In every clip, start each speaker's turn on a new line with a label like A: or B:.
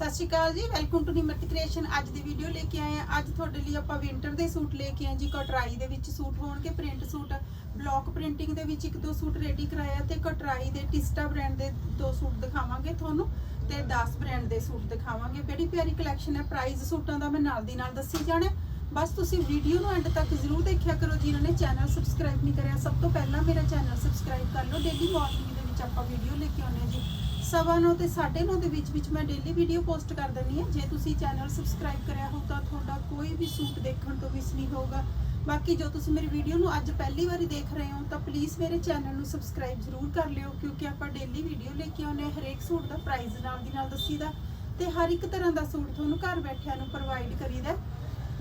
A: ਸਤਿ ਸ਼੍ਰੀ ਅਕਾਲ ਜੀ welcome to Nimrat creation ਅੱਜ ਦੀ ਵੀਡੀਓ ਲੈ ਕੇ ਆਏ ਆ ਅੱਜ ਤੁਹਾਡੇ ਲਈ ਆਪਾਂ ਵਿੰਟਰ ਦੇ ਸੂਟ ਲੈ ਕੇ ਆਏ ਜੀ, ਕਟਰਾਈ ਦੇ ਵਿੱਚ ਸੂਟ ਹੋਣਗੇ ਪ੍ਰਿੰਟ ਸੂਟ। ਬਲੌਕ ਪ੍ਰਿੰਟਿੰਗ ਦੇ ਵਿੱਚ ਇੱਕ ਦੋ ਸੂਟ ਰੈਡੀ ਕਰਾਇਆ ਤੇ ਕਟਰਾਈ ਦੇ ਟਿਸਟਾ ਬ੍ਰਾਂਡ ਦੇ ਦੋ ਸੂਟ ਦਿਖਾਵਾਂਗੇ ਤੁਹਾਨੂੰ ਤੇ 10 ਬ੍ਰਾਂਡ ਦੇ ਸੂਟ ਦਿਖਾਵਾਂਗੇ। ਬੜੀ ਪਿਆਰੀ ਕਲੈਕਸ਼ਨ ਹੈ। ਪ੍ਰਾਈਸ ਸੂਟਾਂ ਦਾ ਮੈਂ ਨਾਲ ਦੀ ਨਾਲ ਦੱਸੀ ਜਾਣਾ ਬਸ ਤੁਸੀਂ ਵੀਡੀਓ ਨੂੰ ਐਂਡ ਤੱਕ ਜ਼ਰੂਰ ਦੇਖਿਆ ਕਰੋ, ਜਿਨ੍ਹਾਂ ਨੇ ਚੈਨਲ ਸਬਸਕ੍ਰਾਈਬ ਨਹੀਂ ਕਰਿਆ। ਸਭ ਤੋਂ ਪਹਿਲਾਂ ਮੇਰਾ ਚੈਨਲ ਸਬਸਕ੍ਰਾਈਬ ਕਰ ਲਓ। ਡੇਲੀ ਮਾਰਨਿੰਗ ਦੇ ਵਿੱਚ ਆਪਾਂ ਵੀਡੀਓ ਲੈ ਕੇ ਆਉਂਦੇ ਹਾਂ ਜੀ। ਸਵਾ ਨੌ ਤੇ 9:30 ਦੇ ਵਿੱਚ ਵਿੱਚ ਮੈਂ ਡੇਲੀ ਵੀਡੀਓ ਪੋਸਟ ਕਰ ਦਿੰਦੀ ਹਾਂ। ਜੇ ਤੁਸੀਂ ਚੈਨਲ ਸਬਸਕ੍ਰਾਈਬ ਕਰਿਆ ਹੋ ਤਾਂ ਤੁਹਾਡਾ ਕੋਈ ਵੀ ਸੂਟ ਦੇਖਣ ਤੋਂ ਮਿਸ ਨਹੀਂ ਹੋਊਗਾ। ਬਾਕੀ ਜੋ ਤੁਸੀਂ ਮੇਰੀ ਵੀਡੀਓ ਨੂੰ ਅੱਜ ਪਹਿਲੀ ਵਾਰੀ ਦੇਖ ਰਹੇ ਹੋ ਤਾਂ ਪਲੀਜ਼ ਮੇਰੇ ਚੈਨਲ ਨੂੰ ਸਬਸਕ੍ਰਾਈਬ ਜ਼ਰੂਰ ਕਰ ਲਿਓ, ਕਿਉਂਕਿ ਆਪਾਂ ਡੇਲੀ ਵੀਡੀਓ ਲੈ ਕੇ ਆਉਂਦੇ ਹਾਂ ਹਰੇਕ ਸੂਟ ਦਾ ਪ੍ਰਾਈਸ ਨਾਲ ਦੀ ਨਾਲ ਦੱਸੀਦਾ ਤੇ ਹਰ ਇੱਕ ਤਰ੍ਹਾਂ ਦਾ ਸੂਟ ਤੁਹਾਨੂੰ ਘਰ ਬੈਠਿਆਂ ਨੂੰ ਪ੍ਰੋਵਾਈਡ ਕਰੀਦਾ।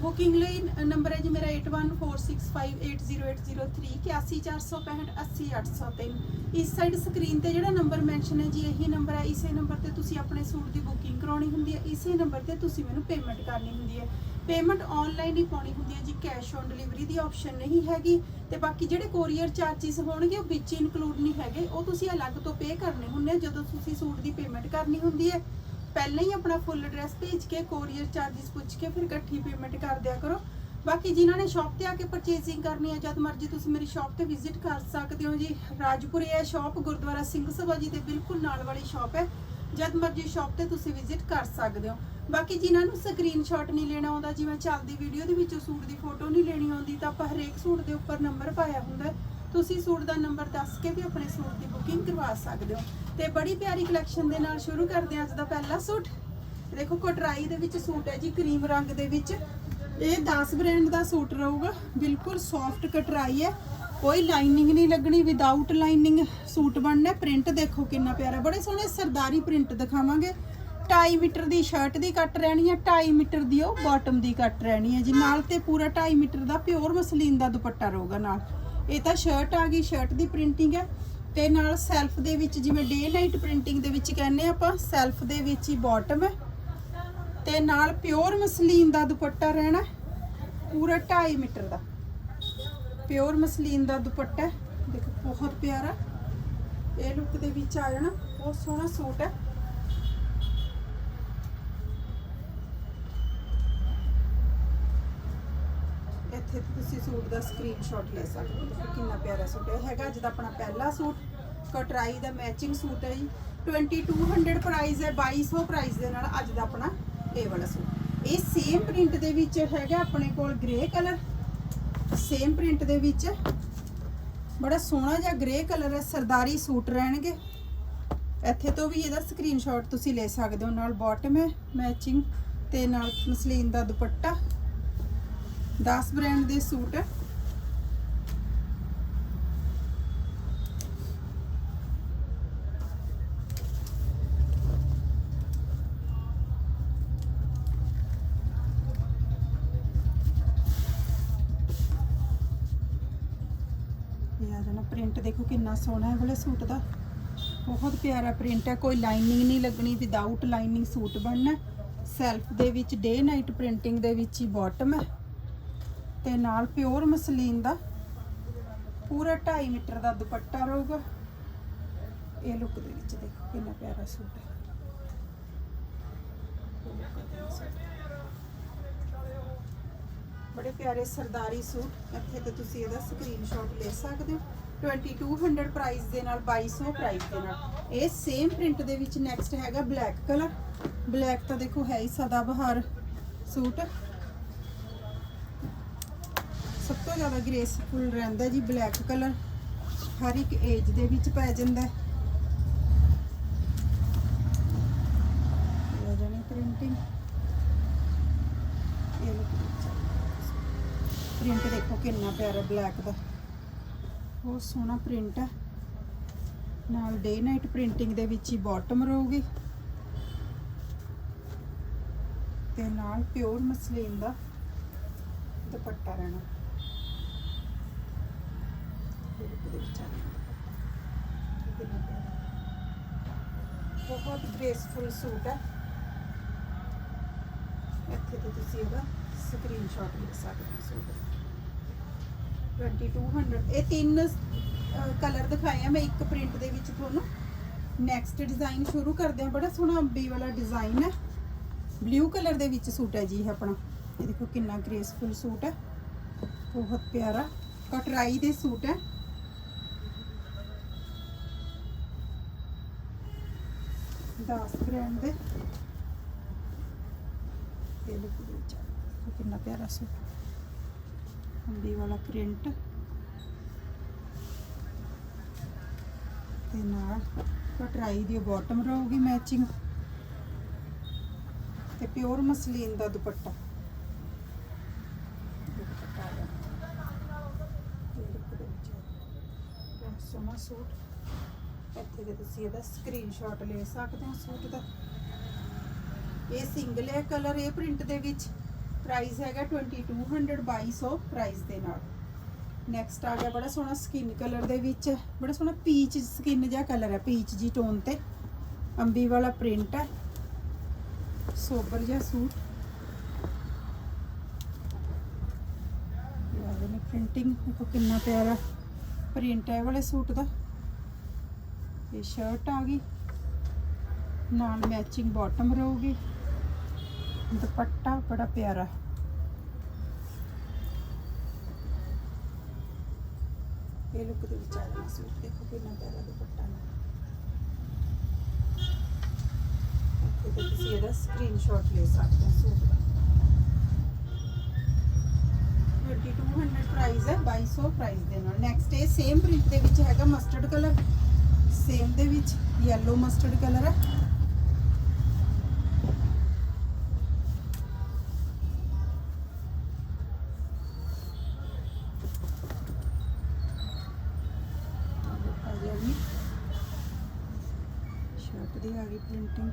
A: ਬੁਕਿੰਗ ਲਈ ਨੰਬਰ ਹੈ ਜੀ ਮੇਰਾ 8146580803 8146580803 ਇਸ ਸਾਈਡ ਸਕਰੀਨ ਤੇ ਜਿਹੜਾ ਨੰਬਰ ਮੈਂਸ਼ਨ ਹੈ ਜੀ, ਇਹੀ ਨੰਬਰ ਹੈ, ਇਸੇ ਨੰਬਰ ਤੇ ਤੁਸੀਂ ਆਪਣੇ ਸੂਟ ਦੀ ਬੁਕਿੰਗ ਕਰਾਉਣੀ ਹੁੰਦੀ ਹੈ, ਇਸੇ ਨੰਬਰ ਤੇ ਤੁਸੀਂ ਮੈਨੂੰ ਪੇਮੈਂਟ ਕਰਨੀ ਹੁੰਦੀ ਹੈ। ਪੇਮੈਂਟ ਆਨਲਾਈਨ ਹੀ ਪਾਉਣੀ ਹੁੰਦੀ ਹੈ ਜੀ ਕੈਸ਼ ਔਨ ਡਿਲੀਵਰੀ ਦੀ ਆਪਸ਼ਨ ਨਹੀਂ ਹੈਗੀ ਤੇ ਬਾਕੀ ਜਿਹੜੇ ਕੋਰੀਅਰ ਚਾਰजेस ਹੋਣਗੇ, ਉਹ ਵਿੱਚ ਇਨਕਲੂਡ ਨਹੀਂ ਹੈਗੇ, ਉਹ ਤੁਸੀਂ ਅਲੱਗ ਤੋਂ ਪੇ ਕਰਨੇ ਹੁੰਦੇ ਜਦੋਂ ਤੁਸੀਂ ਸੂਟ ਦੀ ਪੇਮੈਂਟ ਕਰਨੀ ਹੁੰਦੀ ਹੈ। ਪਹਿਲਾਂ ਹੀ ਆਪਣਾ ਫੁੱਲ ਐਡਰੈਸ ਭੇਜ ਕੇ ਕੋਰੀਅਰ ਚਾਰजेस ਪੁੱਛ ਕੇ ਫਿਰ ਇਕੱਠੀ ਪੇਮੈਂਟ ਕਰ ਦਿਆ ਕਰੋ। ਬਾਕੀ ਜਿਨ੍ਹਾਂ ਨੇ ਸ਼ਾਪ ਤੇ ਆ ਕੇ ਪਰਚੇਸਿੰਗ ਕਰਨੀ ਹੈ ਜਦ ਮਰਜ਼ੀ ਤੁਸੀਂ ਮੇਰੀ ਸ਼ਾਪ ਤੇ ਵਿਜ਼ਿਟ ਕਰ ਸਕਦੇ ਹੋ ਜੀ। ਰਾਜਪੁਰੇ ਹੈ ਸ਼ਾਪ ਗੁਰਦੁਆਰਾ ਸਿੰਘ ਸਭਾ ਜੀ ਦੇ ਬਿਲਕੁਲ ਨਾਲ ਵਾਲੀ ਸ਼ਾਪ ਹੈ। ਜਦ ਮਰਜ਼ੀ ਸ਼ਾਪ ਤੇ ਤੁਸੀਂ ਵਿਜ਼ਿਟ ਕਰ ਸਕਦੇ ਹੋ। ਬਾਕੀ ਜਿਨ੍ਹਾਂ ਨੂੰ ਸਕਰੀਨਸ਼ਾਟ ਨਹੀਂ ਲੈਣਾ ਆਉਂਦਾ, ਜਿਵੇਂ ਚੱਲਦੀ ਵੀਡੀਓ ਦੇ ਵਿੱਚੋਂ ਸੂਟ ਦੀ ਫੋਟੋ ਨਹੀਂ ਲੈਣੀ ਆਉਂਦੀ, ਤਾਂ ਆਪਾਂ ਹਰੇਕ ਸੂਟ ਦੇ ਉੱਪਰ ਨੰਬਰ ਪਾਇਆ ਹੁੰਦਾ ਹੈ। ਤੁਸੀਂ ਸੂਟ ਦਾ ਨੰਬਰ ਦੱਸ ਕੇ ਵੀ ਆਪਣੇ ਸੂਟ ਦੀ ਬੁਕਿੰਗ ਕਰਵਾ ਸਕਦੇ ਹੋ। ਤੇ ਬੜੀ ਪਿਆਰੀ ਕਲੈਕਸ਼ਨ ਦੇ ਨਾਲ ਸ਼ੁਰੂ ਕਰਦੇ ਹਾਂ ਅੱਜ ਦਾ ਪਹਿਲਾ ਸੂਟ। ਦੇਖੋ, ਕਟਰਾਈ ਦੇ ਵਿੱਚ ਸੂਟ ਹੈ ਜੀ, ਕਰੀਮ ਰੰਗ ਦੇ ਵਿੱਚ। ਇਹ 10 ਬ੍ਰਾਂਡ ਦਾ ਸੂਟ ਰਹੂਗਾ। ਬਿਲਕੁਲ ਸੌਫਟ ਕਟਰਾਈ ਹੈ। ਕੋਈ ਲਾਈਨਿੰਗ ਨਹੀਂ ਲੱਗਣੀ ਵਿਦਆਊਟ ਲਾਈਨਿੰਗ ਸੂਟ ਬਣਨਾ ਪ੍ਰਿੰਟ ਦੇਖੋ ਕਿੰਨਾ ਪਿਆਰਾ। ਬੜੇ ਸੋਹਣੇ ਸਰਦਾਰੀ ਪ੍ਰਿੰਟ ਦਿਖਾਵਾਂਗੇ। 2.5 ਮੀਟਰ ਦੀ ਸ਼ਰਟ ਦੀ ਕੱਟ ਰਹਿਣੀ ਹੈ 2.5 ਮੀਟਰ ਦੀ ਉਹ ਬਾਟਮ ਦੀ ਕੱਟ ਰਹਿਣੀ ਹੈ ਜੀ। ਨਾਲ ਤੇ ਪੂਰਾ 2.5 ਮੀਟਰ ਦਾ ਪਿਓਰ ਮਸਲੀਨ ਦਾ ਦੁਪੱਟਾ ਰਹੂਗਾ ਨਾਲ। ਇਹ ਤਾਂ ਸ਼ਰਟ ਆ ਗਈ ਸ਼ਰਟ ਦੀ ਪ੍ਰਿੰਟਿੰਗ ਹੈ ਤੇ ਨਾਲ ਸੈਲਫ ਦੇ ਵਿੱਚ ਜਿਵੇਂ ਡੇ ਨਾਈਟ ਪ੍ਰਿੰਟਿੰਗ ਦੇ ਵਿੱਚ ਕਹਿੰਦੇ ਆਪਾਂ ਸੈਲਫ ਦੇ ਵਿੱਚ ਹੀ ਬਾਟਮ ਹੈ ਤੇ ਨਾਲ ਪਿਓਰ ਮਸਲੀਨ ਦਾ ਦੁਪੱਟਾ ਰਹਿਣਾ ਪੂਰਾ 2.5 ਮੀਟਰ ਦਾ। ਪਿਓਰ ਮਸਲੀਨ ਦਾ ਦੁਪੱਟਾ ਦੇਖੋ ਬਹੁਤ ਪਿਆਰਾ। ਇਹ ਲੁੱਕ ਦੇ ਵਿੱਚ ਆ ਜਾਣਾ, ਬਹੁਤ ਸੋਹਣਾ ਸੂਟ ਹੈ। ਇੱਥੇ ਤੁਸੀਂ ਸੂਟ ਦਾ ਸਕਰੀਨਸ਼ਾਟ ਲੈ ਸਕਦੇ ਹੋ। ਕਿੰਨਾ ਪਿਆਰਾ ਸੂਟ ਹੈ। ਇਹ ਹੈਗਾ ਅੱਜ ਦਾ ਆਪਣਾ ਪਹਿਲਾ ਸੂਟ। ਕਟਰਾਈ ਦਾ ਮੈਚਿੰਗ ਸੂਟ ਹੈ ਜੀ। 2200 ਪ੍ਰਾਈਸ ਹੈ 2200 ਪ੍ਰਾਈਸ ਦੇ ਨਾਲ ਅੱਜ ਦਾ ਆਪਣਾ ਇਹ ਵਾਲਾ ਸੂਟ। ਇਹ ਸੇਮ ਪ੍ਰਿੰਟ ਦੇ ਵਿੱਚ ਹੈਗਾ ਆਪਣੇ ਕੋਲ ਗ੍ਰੇ ਕਲਰ ਸੇਮ ਪ੍ਰਿੰਟ ਦੇ ਵਿੱਚ ਬੜਾ ਸੋਹਣਾ ਜਿਹਾ ਗ੍ਰੇ ਕਲਰ ਹੈ, ਸਰਦਾਰੀ ਸੂਟ ਰਹਿਣਗੇ। ਇੱਥੇ ਤੋਂ ਵੀ ਇਹਦਾ ਸਕਰੀਨਸ਼ਾਟ ਤੁਸੀਂ ਲੈ ਸਕਦੇ ਹੋ। ਨਾਲ ਬਾਟਮ ਹੈ ਮੈਚਿੰਗ ਤੇ ਨਾਲ ਮਸਲੀਨ ਦਾ ਦੁਪੱਟਾ। 10 ਬ੍ਰਾਂਡ ਦੇ ਸੂਟ। ਪ੍ਰਿੰਟ ਦੇਖੋ ਕਿੰਨਾ ਸੋਹਣਾ ਹੈ ਵਾਲੇ ਸੂਟ ਦਾ। ਬਹੁਤ ਪਿਆਰਾ ਪ੍ਰਿੰਟ ਹੈ, ਕੋਈ ਲਾਈਨਿੰਗ ਨਹੀਂ ਲੱਗਣੀ ਵਿਦਆਊਟ ਲਾਈਨਿੰਗ ਸੂਟ ਬਣਨਾ ਸੈਲਫ ਦੇ ਵਿੱਚ ਡੇ ਨਾਈਟ ਪ੍ਰਿੰਟਿੰਗ ਦੇ ਵਿੱਚ ਹੀ ਬਾਟਮ ਹੈ। ਤੇ ਨਾਲ ਪਿਓਰ ਮਸਲੀਨ ਦਾ। ਪੂਰਾ 2.5 ਮੀਟਰ ਦਾ ਦੁਪੱਟਾ ਰਹੂਗਾ। ਇਹ ਲੁੱਕ ਦੇ ਵਿੱਚ ਦੇਖੋ, ਕਿੰਨਾ ਪਿਆਰਾ ਸੂਟ ਹੈ। ਬੜੇ ਪਿਆਰੇ ਸਰਦਾਰੀ ਸੂਟ। ਇੱਥੇ ਤੇ ਤੁਸੀਂ ਇਹਦਾ ਸਕਰੀਨਸ਼ਾਟ ਲੈ ਸਕਦੇ ਹੋ। 2200 ਪ੍ਰਾਈਸ ਦੇ ਨਾਲ 2200 ਪ੍ਰਾਈਸ ਦੇ ਨਾਲ। ਇਹ ਸੇਮ ਪ੍ਰਿੰਟ ਦੇ ਵਿੱਚ ਨੈਕਸਟ ਹੈਗਾ ਬਲੈਕ ਕਲਰ ਬਲੈਕ ਤਾਂ ਦੇਖੋ ਹੈ ਹੀ ਸਦਾ ਬਹਾਰ ਸੂਟ ਸਭ ਤੋਂ ਜ਼ਿਆਦਾ ਗ੍ਰੇਸਫੁਲ ਰਹਿੰਦਾ ਜੀ ਬਲੈਕ ਕਲਰ ਹਰ ਇੱਕ ਏਜ ਦੇ ਵਿੱਚ ਪੈ ਜਾਂਦਾ ਹੈ। ਇਹ ਜਾਣੀ ਪ੍ਰਿੰਟਿੰਗ ਇਹ ਪ੍ਰਿੰਟ ਦੇਖੋ ਕਿੰਨਾ ਪਿਆਰਾ ਬਲੈਕ ਦਾ। ਬਹੁਤ ਸੋਹਣਾ ਪ੍ਰਿੰਟ ਹੈ। ਨਾਲ ਡੇ ਨਾਈਟ ਪ੍ਰਿੰਟਿੰਗ ਦੇ ਵਿੱਚ ਹੀ ਬਾਟਮ ਰਹੂਗੀ। ਤੇ ਨਾਲ ਪਿਓਰ ਮਸਲੀਨ ਦਾ ਦੁਪੱਟਾ ਰਹਿਣਾ ਇਹ look ਦੇ ਵਿੱਚ ਆ ਜਾਣਾ। ਕਿੰਨਾ ਪਿਆਰਾ। ਬਹੁਤ ਗ੍ਰੇਸਫੁਲ ਸੂਟ ਹੈ। ਇੱਥੇ ਤੇ ਤੁਸੀਂ ਇਹਦਾ ਸਕਰੀਨਸ਼ਾਟ ਲੈ ਸਕਦੇ ਹੋ ਸੂਟ 2200 ਇਹ ਤਿੰਨ ਕਲਰ ਦਿਖਾਏ ਆ। ਮੈਂ ਇੱਕ ਪ੍ਰਿੰਟ ਦੇ ਵਿੱਚ ਤੁਹਾਨੂੰ। ਨੈਕਸਟ ਡਿਜ਼ਾਈਨ ਸ਼ੁਰੂ ਕਰਦੇ ਹਾਂ। ਬੜਾ ਸੋਹਣਾ ਅੰਬੀ ਵਾਲਾ ਡਿਜ਼ਾਈਨ ਹੈ। ਬਲੂ ਕਲਰ ਦੇ ਵਿੱਚ ਸੂਟ ਹੈ ਜੀ ਇਹ ਆਪਣਾ। ਇਹ ਦੇਖੋ ਕਿੰਨਾ ਗ੍ਰੇਸਫੁਲ ਸੂਟ ਹੈ। ਬਹੁਤ ਪਿਆਰਾ। ਕਟਰਾਈ ਦੇ ਸੂਟ ਹੈ। ਦਾਸ ਬ੍ਰਾਂਡ ਦੇ ਇਹ ਲੁੱਕ ਦੇ ਵਿੱਚ ਆ। ਦੇਖੋ ਕਿੰਨਾ ਪਿਆਰਾ ਸੂਟ ਹੰਦੀ ਵਾਲਾ ਪ੍ਰਿੰਟ ਤੇ ਨਾਲ ਕਟਰਾਈ ਦੀ ਬਾਟਮ ਰਹੂਗੀ ਮੈਚਿੰਗ ਤੇ ਪਿਓਰ ਮਸਲੀਨ ਦਾ ਦੁਪੱਟਾ ਇਹ ਦੁਪੱਟਾ ਆ ਗਿਆ। ਇਹ look ਦੇ ਵਿੱਚ ਆ। ਬਹੁਤ ਸੋਹਣਾ ਸੂਟ ਇੱਥੇ ਦੇ ਤੁਸੀਂ ਇਹਦਾ ਸਕਰੀਨਸ਼ਾਟ ਲੈ ਸਕਦੇ ਹੋ ਸੂਟ ਦਾ। ਇਹ ਸਿੰਗਲ ਹੈ ਕਲਰ ਇਹ ਪ੍ਰਿੰਟ ਦੇ ਵਿੱਚ ਪ੍ਰਾਈਸ ਹੈਗਾ 2200 2200 ਪ੍ਰਾਈਸ ਦੇ ਨਾਲ। ਨੈਕਸਟ ਆ ਗਿਆ ਬੜਾ ਸੋਹਣਾ ਸਕਿਨ ਕਲਰ ਦੇ ਵਿੱਚ, ਬੜਾ ਸੋਹਣਾ ਪੀਚ ਸਕਿਨ ਜਿਹਾ ਕਲਰ ਹੈ ਪੀਚ ਜੀ ਟੋਨ ਤੇ। ਅੰਬੀ ਵਾਲਾ ਪ੍ਰਿੰਟ ਹੈ। ਸੋਬਰ ਜਿਹਾ ਸੂਟ। ਪ੍ਰਿੰਟਿੰਗ ਕਿੰਨਾ ਪਿਆਰਾ ਪ੍ਰਿੰਟ ਹੈ ਵਾਲੇ ਸੂਟ ਦਾ। ਇਹ ਸ਼ਰਟ ਆ ਗਈ। ਨਾਲ ਮੈਚਿੰਗ ਬਾਟਮ ਰਹੂਗੀ। ਦੁਪੱਟਾ ਬੜਾ ਪਿਆਰਾ। ਇਹ ਲੁੱਕ ਦੇ ਵਿੱਚ ਆ ਰਿਹਾ ਸੂਟ। ਦੇਖੋ ਕਿੰਨਾ ਪਿਆਰਾ ਦੁਪੱਟਾ ਹੈ। ਤੇ ਤੁਸੀਂ ਇਹਦਾ ਸਕਰੀਨਸ਼ਾਟ ਲੈ ਸਕਦੇ ਹੋ ਸੂਟ ਦਾ। 2200 ਪ੍ਰਾਈਸ ਹੈ 2200 ਪ੍ਰਾਈਸ ਦੇ ਨਾਲ। ਨੈਕਸਟ ਇਹ ਸੇਮ ਪ੍ਰਿੰਟ ਦੇ ਵਿੱਚ ਹੈਗਾ ਮਸਟਰਡ ਕਲਰ ਸੇਮ ਦੇ ਵਿੱਚ yellow ਮਸਟਰਡ ਕਲਰ ਹੈ। ਦੀ ਆ ਗਈ ਪ੍ਰਿੰਟਿੰਗ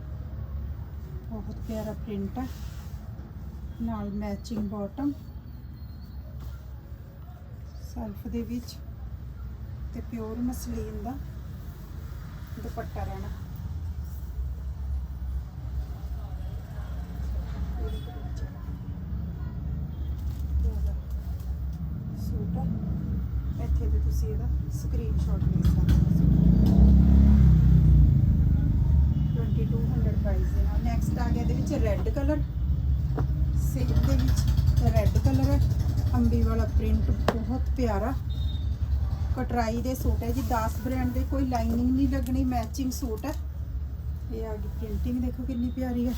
A: ਬਹੁਤ ਪਿਆਰਾ ਪ੍ਰਿੰਟ ਹੈ। ਨਾਲ ਮੈਚਿੰਗ ਬਾਟਮ ਸੈਲਫ ਦੇ ਵਿੱਚ ਤੇ ਪਿਓਰ ਮਸਲੀਨ ਦਾ। ਦੁਪੱਟਾ ਰਹਿਣਾ। ਸੂਟ ਇੱਥੇ ਤੇ ਤੁਸੀਂ ਇਹਦਾ ਸਕਰੀਨਸ਼ਾਟ ਲੈ ਸਕਦੇ ਹੋ। 2200 ਪ੍ਰਾਈਸ ਦੇ ਨਾਲ। ਨੈਕਸਟ ਆ ਗਿਆ ਇਹਦੇ ਵਿੱਚ ਰੈੱਡ ਕਲਰ ਸੇਮ ਦੇ ਵਿੱਚ ਰੈੱਡ ਕਲਰ ਹੈ ਅੰਬੀ ਵਾਲਾ ਪ੍ਰਿੰਟ ਬਹੁਤ ਪਿਆਰਾ। ਕਟਰਾਈ ਦੇ ਸੂਟ ਹੈ ਜੀ 10 ਬ੍ਰਾਂਡ ਦੇ, ਕੋਈ ਲਾਈਨਿੰਗ ਨਹੀਂ ਲੱਗਣੀ ਮੈਚਿੰਗ ਸੂਟ ਹੈ। ਇਹ ਆ ਗਈ ਪ੍ਰਿੰਟਿੰਗ ਦੇਖੋ ਕਿੰਨੀ ਪਿਆਰੀ ਹੈ।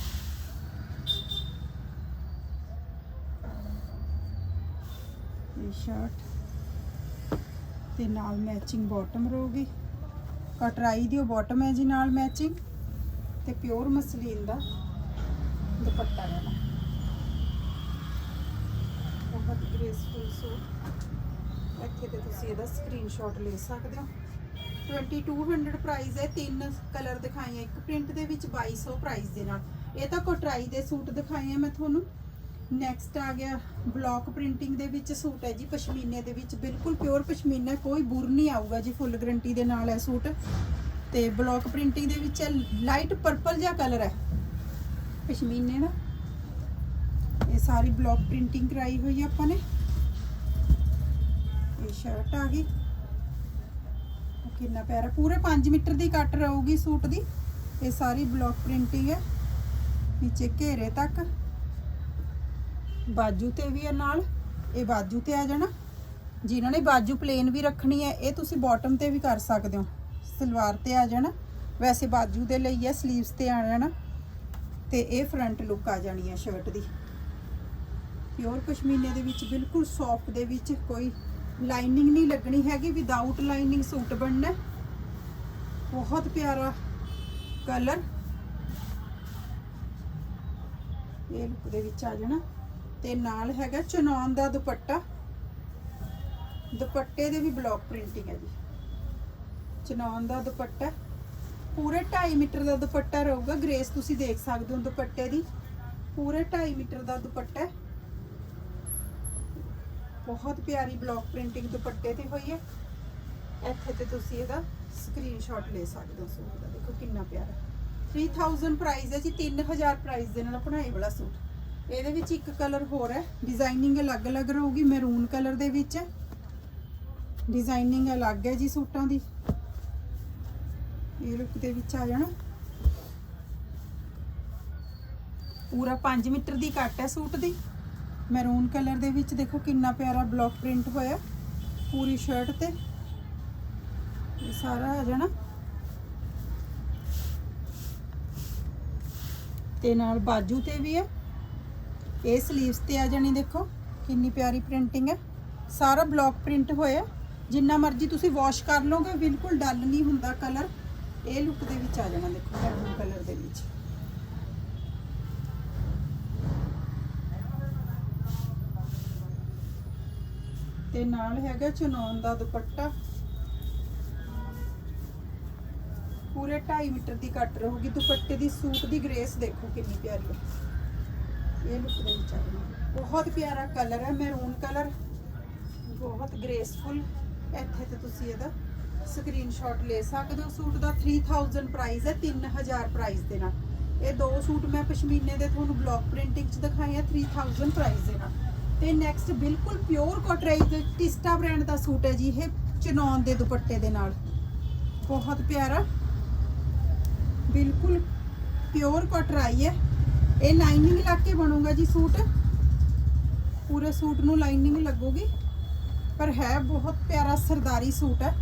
A: ਇਹ ਸ਼ਰਟ ਤੇ ਨਾਲ ਮੈਚਿੰਗ ਬਾਟਮ ਰਹੂਗੀ। ਕਟਰਾਈ ਦੀ ਉਹ ਬਾਟਮ ਹੈ ਜੀ, ਨਾਲ ਮੈਚਿੰਗ ਤੇ ਪਿਓਰ ਮਸਲੀਨ ਦਾ ਦੁਪੱਟਾ ਰਹਿਣਾ। ਬਹੁਤ ਗ੍ਰੇਸਫੁਲ ਸੂਟ। ਇੱਥੇ ਤੁਸੀਂ ਇਹਦਾ ਸਕਰੀਨਸ਼ਾਟ ਲੈ ਸਕਦੇ ਹੋ। 2200 ਪ੍ਰਾਈਸ ਹੈ, ਤਿੰਨ ਕਲਰ ਦਿਖਾਏ ਇੱਕ ਪ੍ਰਿੰਟ ਦੇ ਵਿੱਚ 2200 ਪ੍ਰਾਈਸ ਦੇ ਨਾਲ। ਇਹ ਤਾਂ ਕੋਟਰਾਈ ਦੇ ਸੂਟ ਦਿਖਾਏ ਆ ਮੈਂ ਤੁਹਾਨੂੰ। ਨੈਕਸਟ ਆ ਗਿਆ ਬਲੌਕ ਪ੍ਰਿੰਟਿੰਗ ਦੇ ਵਿੱਚ ਸੂਟ ਹੈ ਜੀ, ਪਸ਼ਮੀਨੇ ਦੇ ਵਿੱਚ। ਬਿਲਕੁਲ ਪਿਓਰ ਪਸ਼ਮੀਨਾ, ਕੋਈ ਬੁਰ ਨਹੀਂ ਆਊਗਾ ਜੀ ਫੁੱਲ ਗਰੰਟੀ ਦੇ ਨਾਲ ਹੈ ਸੂਟ। ਤੇ ਬਲੌਕ ਪ੍ਰਿੰਟਿੰਗ ਦੇ ਵਿੱਚ ਲਾਈਟ ਪਰਪਲ ਜਿਹਾ ਕਲਰ ਹੈ। ਪਸ਼ਮੀਨੇ ਦਾ। ਇਹ ਸਾਰੀ ਬਲੌਕ ਪ੍ਰਿੰਟਿੰਗ ਕਰਾਈ ਹੋਈ ਆਪਾਂ ਨੇ। ਇਹ ਸ਼ਰਟ ਆ ਗਈ। ਕਿੰਨਾ ਪਿਆਰਾ। ਪੂਰੇ 5 ਮੀਟਰ ਦੀ ਕੱਟ ਰਹੂਗੀ ਸੂਟ ਦੀ। ਇਹ ਸਾਰੀ ਬਲੌਕ ਪ੍ਰਿੰਟਿੰਗ ਹੈ। ਨੀਚੇ ਘੇਰੇ ਤੱਕ। ਬਾਜੂ ਤੇ ਵੀ ਹੈ ਨਾਲ। ਇਹ ਬਾਜੂ ਤੇ ਆ ਜਾਣਾ। ਜਿਨ੍ਹਾਂ ਨੇ ਬਾਜੂ ਪਲੇਨ ਵੀ ਰੱਖਣੀ ਹੈ, ਇਹ ਤੁਸੀਂ ਬਾਟਮ ਤੇ ਵੀ ਕਰ ਸਕਦੇ ਹੋ। ਸਲਵਾਰ ਤੇ ਆ ਜਾਣਾ। ਵੈਸੇ ਬਾਜੂ ਦੇ ਲਈ ਹੈ 슬ੀਵਸ ਤੇ ਆ ਜਾਣਾ। ਤੇ ਇਹ ਫਰੰਟ ਲੁੱਕ ਆ ਜਾਣੀ ਹੈ ਸ਼ਰਟ ਦੀ। ਪਿਓਰ ਪਸ਼ਮੀਨੇ ਦੇ ਵਿੱਚ, ਬਿਲਕੁਲ ਸੌਫਟ ਦੇ ਵਿੱਚ ਕੋਈ ਲਾਈਨਿੰਗ ਨਹੀਂ ਲੱਗਣੀ ਹੈਗੀ ਵਿਦਆਊਟ ਲਾਈਨਿੰਗ ਸੂਟ ਬਣਨਾ। ਬਹੁਤ ਪਿਆਰਾ ਕਲਰ ਇਹ ਲੁੱਕ ਦੇ ਵਿੱਚ ਆ ਜਾਣਾ। ਤੇ ਨਾਲ ਹੈਗਾ ਚਨੌਨ ਦਾ ਦੁਪੱਟਾ। ਦੁਪੱਟੇ ਦੇ ਵੀ ਬਲੌਕ ਪ੍ਰਿੰਟਿੰਗ ਹੈ ਜੀ। ਚਨੌਨ ਦਾ ਦੁਪੱਟਾ। ਪੂਰੇ 2.5 ਮੀਟਰ ਦਾ ਦੁਪੱਟਾ ਰਹੂਗਾ। ਗ੍ਰੇਸ ਤੁਸੀਂ ਦੇਖ ਸਕਦੇ ਹੋ ਦੁਪੱਟੇ ਦੀ। ਪੂਰੇ 2.5 ਮੀਟਰ ਦਾ ਦੁਪੱਟਾ ਹੈ। ਬਹੁਤ ਪਿਆਰੀ ਬਲੌਕ ਪ੍ਰਿੰਟਿੰਗ ਦੁਪੱਟੇ ਤੇ ਹੋਈ ਹੈ। ਇੱਥੇ ਤੇ ਤੁਸੀਂ ਇਹਦਾ ਸਕਰੀਨਸ਼ਾਟ ਲੈ ਸਕਦੇ ਹੋ ਸੂਟ ਦਾ। ਦੇਖੋ ਕਿੰਨਾ ਪਿਆਰਾ। 3000 ਪ੍ਰਾਈਸ ਹੈ ਜੀ 3000 ਪ੍ਰਾਈਸ ਦੇ ਨਾਲ ਆਪਣਾ ਵਾਲਾ ਸੂਟ। ਇਹਦੇ ਵਿੱਚ ਇੱਕ ਕਲਰ ਹੋਰ ਹੈ। ਡਿਜ਼ਾਈਨਿੰਗ ਅਲੱਗ-ਅਲੱਗ ਰਹੂਗੀ ਮੈਰੂਨ ਕਲਰ ਦੇ ਵਿੱਚ। ਹੈ ਡਿਜ਼ਾਈਨਿੰਗ ਅਲੱਗ ਹੈ ਜੀ ਸੂਟਾਂ ਦੀ। ਇਹ ਲੁੱਕ ਦੇ ਵਿੱਚ ਆ ਜਾਣਾ। ਪੂਰਾ 5 ਮੀਟਰ ਦੀ ਕੱਟ ਹੈ ਸੂਟ ਦੀ। ਮੈਰੂਨ ਕਲਰ ਦੇ ਵਿੱਚ ਦੇਖੋ ਕਿੰਨਾ ਪਿਆਰਾ ਬਲੌਕ ਪ੍ਰਿੰਟ ਹੋਇਆ। ਪੂਰੀ ਸ਼ਰਟ ਤੇ। ਇਹ ਸਾਰਾ ਆ ਜਾਣਾ। ਤੇ ਨਾਲ ਬਾਜੂ ਤੇ ਵੀ ਹੈ ਇਹ ਸਲੀਵਸ ਤੇ ਆ ਜਾਣੀ ਦੇਖੋ। ਕਿੰਨੀ ਪਿਆਰੀ ਪ੍ਰਿੰਟਿੰਗ ਹੈ ਸਾਰਾ ਬਲੌਕ ਪ੍ਰਿੰਟ ਹੋਇਆ। ਜਿੰਨਾ ਮਰਜ਼ੀ ਤੁਸੀਂ ਵਾਸ਼ ਕਰ ਲਓਗੇ, ਬਿਲਕੁਲ ਡਲ ਨਹੀਂ ਹੁੰਦਾ ਕਲਰ ਇਹ ਲੁੱਕ ਦੇ ਵਿੱਚ ਆ ਜਾਣਾ ਦੇਖੋ ਮੈਰੂਨ ਕਲਰ ਦੇ ਵਿੱਚ। ਤੇ ਨਾਲ ਹੈਗਾ ਚਨੌਨ ਦਾ ਦੁਪੱਟਾ। ਪੂਰੇ 2.5 ਮੀਟਰ ਦੀ ਕੱਟ ਰਹੂਗੀ। ਦੁਪੱਟੇ ਦੀ ਸੂਟ ਦੀ ਗ੍ਰੇਸ ਦੇਖੋ ਕਿੰਨੀ ਪਿਆਰੀ ਹੈ। ਇਹ ਲੁੱਕ ਦੇ ਵਿੱਚ ਬਹੁਤ ਪਿਆਰਾ ਕਲਰ ਹੈ, ਮੈਰੂਨ ਕਲਰ। ਬਹੁਤ ਗ੍ਰੇਸਫੁਲ। ਇੱਥੇ ਤੇ ਤੁਸੀਂ ਇਹਦਾ ਸਕਰੀਨਸ਼ਾਟ ਲੈ ਸਕਦੇ ਹੋ। ਸੂਟ ਦਾ 3000 ਪ੍ਰਾਈਸ ਹੈ 3000 ਪ੍ਰਾਈਸ ਦੇ ਨਾਲ। ਇਹ ਦੋ ਸੂਟ ਮੈਂ ਪਸ਼ਮੀਨੇ ਦੇ ਤੁਹਾਨੂੰ ਬਲੌਕ ਪ੍ਰਿੰਟਿੰਗ ਚ ਦਿਖਾਏ ਆ 3000 ਪ੍ਰਾਈਸ ਦੇ ਨਾਲ। ਤੇ ਨੈਕਸਟ ਬਿਲਕੁਲ ਪਿਓਰ ਕੋਟਰਾਈ ਟਿਸਟਾ ਬ੍ਰਾਂਡ ਦਾ ਸੂਟ ਹੈ ਜੀ, ਇਹ ਚਨੌਨ ਦੇ ਦੁਪੱਟੇ ਦੇ ਨਾਲ। ਬਹੁਤ ਪਿਆਰਾ। ਬਿਲਕੁਲ ਪਿਓਰ ਕੋਟਰਾਈ ਹੈ। ਇਹ ਲਾਈਨਿੰਗ ਲਾ ਕੇ ਬਣੂਗਾ ਜੀ ਸੂਟ। ਪੂਰੇ ਸੂਟ ਨੂੰ ਲਾਈਨਿੰਗ ਲੱਗੂਗੀ। ਪਰ ਹੈ ਬਹੁਤ ਪਿਆਰਾ ਸਰਦਾਰੀ ਸੂਟ ਹੈ।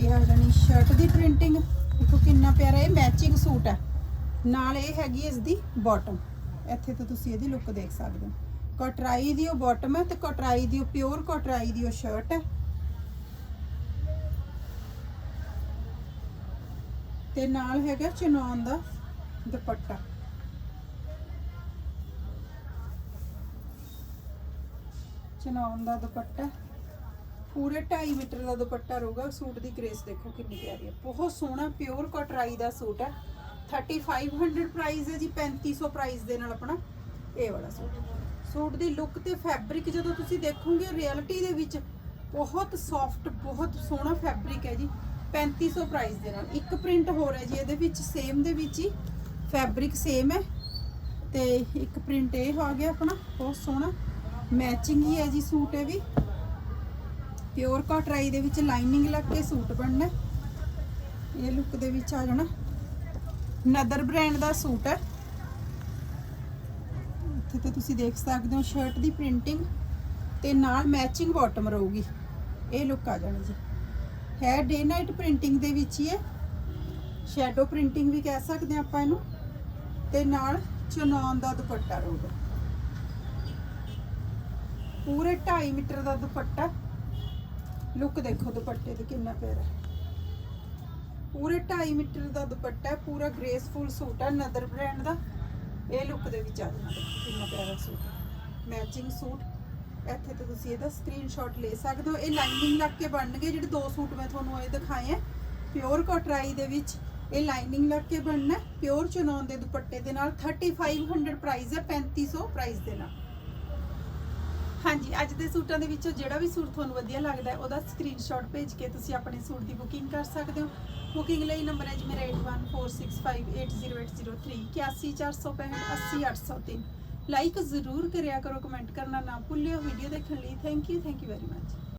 A: ਇਹ ਆ ਜਾਣੀ ਸ਼ਰਟ ਦੀ ਪ੍ਰਿੰਟਿੰਗ ਦੇਖੋ ਕਿੰਨਾ ਪਿਆਰਾ, ਇਹ ਮੈਚਿੰਗ ਸੂਟ ਹੈ। ਨਾਲ ਇਹ ਹੈਗੀ ਇਸ ਦੀ ਬਾਟਮ ਇੱਥੇ ਤੋਂ ਤੁਸੀਂ ਇਹਦੀ ਲੁੱਕ ਦੇਖ ਸਕਦੇ ਹੋ। ਕਟਰਾਈ ਦੀ ਉਹ ਬਾਟਮ ਹੈ ਤੇ ਕਟਰਾਈ ਦੀ ਉਹ ਪਿਓਰ ਕਟਰਾਈ ਦੀ ਉਹ ਸ਼ਰਟ ਹੈ। ਤੇ ਨਾਲ ਹੈਗਾ ਚਨੌਨ ਦਾ ਦੁਪੱਟਾ। ਚਨੌਨ ਦਾ ਦੁਪੱਟਾ। ਪੂਰੇ 2.5 ਮੀਟਰ ਦਾ ਦੁਪੱਟਾ ਰਹੂਗਾ। ਸੂਟ ਦੀ ਗ੍ਰੇਸ ਦੇਖੋ ਕਿੰਨੀ ਪਿਆਰੀ ਹੈ। ਬਹੁਤ ਸੋਹਣਾ ਪਿਓਰ ਕਟਰਾਈ ਦਾ ਸੂਟ ਹੈ। 3500 ਪ੍ਰਾਈਸ ਹੈ ਜੀ 3500 ਪ੍ਰਾਈਸ ਦੇ ਨਾਲ ਆਪਣਾ ਇਹ ਵਾਲਾ ਸੂਟ। ਸੂਟ ਦੀ ਲੁੱਕ ਤੇ ਫੈਬਰਿਕ ਜਦੋਂ ਤੁਸੀਂ ਦੇਖੋਗੇ ਰਿਐਲਿਟੀ ਦੇ ਵਿੱਚ ਬਹੁਤ ਸੌਫਟ ਬਹੁਤ ਸੋਹਣਾ ਫੈਬਰਿਕ ਹੈ ਜੀ 3500 ਪ੍ਰਾਈਸ ਦੇ ਨਾਲ। ਇੱਕ ਪ੍ਰਿੰਟ ਹੋਰ ਹੈ ਜੀ, ਇਹਦੇ ਵਿੱਚ ਸੇਮ ਦੇ ਵਿੱਚ ਹੀ ਫੈਬਰਿਕ ਸੇਮ ਹੈ। ਤੇ ਇੱਕ ਪ੍ਰਿੰਟ ਇਹ ਆ ਗਿਆ ਆਪਣਾ, ਬਹੁਤ ਸੋਹਣਾ। ਮੈਚਿੰਗ ਹੀ ਹੈ ਜੀ ਸੂਟ ਇਹ ਵੀ। ਪਿਓਰ ਕਟਰਾਈ ਦੇ ਵਿੱਚ ਲਾਈਨਿੰਗ ਲੱਗ ਕੇ ਸੂਟ ਬਣਨਾ। ਇਹ ਲੁੱਕ ਦੇ ਵਿੱਚ ਆ ਜਾਣਾ। ਨਦਰ ਬ੍ਰਾਂਡ ਦਾ ਸੂਟ ਹੈ। ਇੱਥੇ ਤੇ ਤੁਸੀਂ ਦੇਖ ਸਕਦੇ ਹੋ ਸ਼ਰਟ ਦੀ ਪ੍ਰਿੰਟਿੰਗ ਤੇ ਨਾਲ ਮੈਚਿੰਗ ਬਾਟਮ ਰਹੂਗੀ। ਇਹ ਲੁੱਕ ਆ ਜਾਣੀ ਜੀ। ਹੈ ਡੇ ਨਾਈਟ ਪ੍ਰਿੰਟਿੰਗ ਦੇ ਵਿੱਚ ਹੀ ਹੈ। ਸ਼ੈਡੋ ਪ੍ਰਿੰਟਿੰਗ ਵੀ ਕਹਿ ਸਕਦੇ ਹਾਂ ਆਪਾਂ ਇਹਨੂੰ। ਤੇ ਨਾਲ ਚਨੌਨ ਦਾ ਦੁਪੱਟਾ ਰਹੂਗਾ। ਪੂਰੇ 2.5 ਮੀਟਰ ਦਾ ਦੁਪੱਟਾ। ਲੁੱਕ ਦੇਖੋ ਦੁਪੱਟੇ ਦੀ ਕਿੰਨਾ ਪਿਆਰਾ ਪੂਰੇ 2.5 ਮੀਟਰ ਦਾ ਦੁਪੱਟਾ ਹੈ, ਪੂਰਾ ਗ੍ਰੇਸਫੁਲ ਸੂਟ ਹੈ ਨਦਰ ਬ੍ਰਾਂਡ ਦਾ। ਇਹ ਲੁੱਕ ਦੇ ਵਿੱਚ ਆ ਜਾਂਦਾ ਕਿੰਨਾ ਪਿਆਰਾ ਸੂਟ ਮੈਚਿੰਗ ਸੂਟ। ਇੱਥੇ ਤੇ ਤੁਸੀਂ ਇਹਦਾ ਸਕਰੀਨਸ਼ਾਟ ਲੈ ਸਕਦੇ ਹੋ। ਇਹ ਲਾਈਨਿੰਗ ਲੱਗ ਕੇ ਬਣਨਗੇ ਜਿਹੜੇ ਦੋ ਸੂਟ ਮੈਂ ਤੁਹਾਨੂੰ ਇਹ ਦਿਖਾਏ ਆ ਪਿਓਰ ਕਟਰਾਈ ਦੇ ਵਿੱਚ ਇਹ ਲਾਈਨਿੰਗ ਲੱਗ ਕੇ ਬਣਨਾ ਪਿਓਰ ਚਨੌਨ ਦੇ ਦੁਪੱਟੇ ਦੇ ਨਾਲ 3500 ਪ੍ਰਾਈਸ ਹੈ 3500 ਪ੍ਰਾਈਸ ਦੇ ਨਾਲ। ਹਾਂਜੀ, ਅੱਜ ਦੇ ਸੂਟਾਂ ਦੇ ਵਿੱਚੋਂ ਜਿਹੜਾ ਵੀ ਸੂਟ ਤੁਹਾਨੂੰ ਵਧੀਆ ਲੱਗਦਾ ਹੈ, ਉਹਦਾ ਸਕਰੀਨਸ਼ਾਟ ਭੇਜ ਕੇ ਤੁਸੀਂ ਆਪਣੇ ਸੂਟ ਦੀ ਬੁਕਿੰਗ ਕਰ ਸਕਦੇ ਹੋ। ਬੁਕਿੰਗ ਲਈ ਨੰਬਰ ਹੈ ਜੀ ਮੇਰਾ 8146580803 80465 ਲਾਈਕ ਜ਼ਰੂਰ ਕਰਿਆ ਕਰੋ ਕਮੈਂਟ ਕਰਨਾ ਨਾ ਭੁੱਲਿਓ। ਵੀਡੀਓ ਦੇਖਣ ਲਈ thank you thank you very much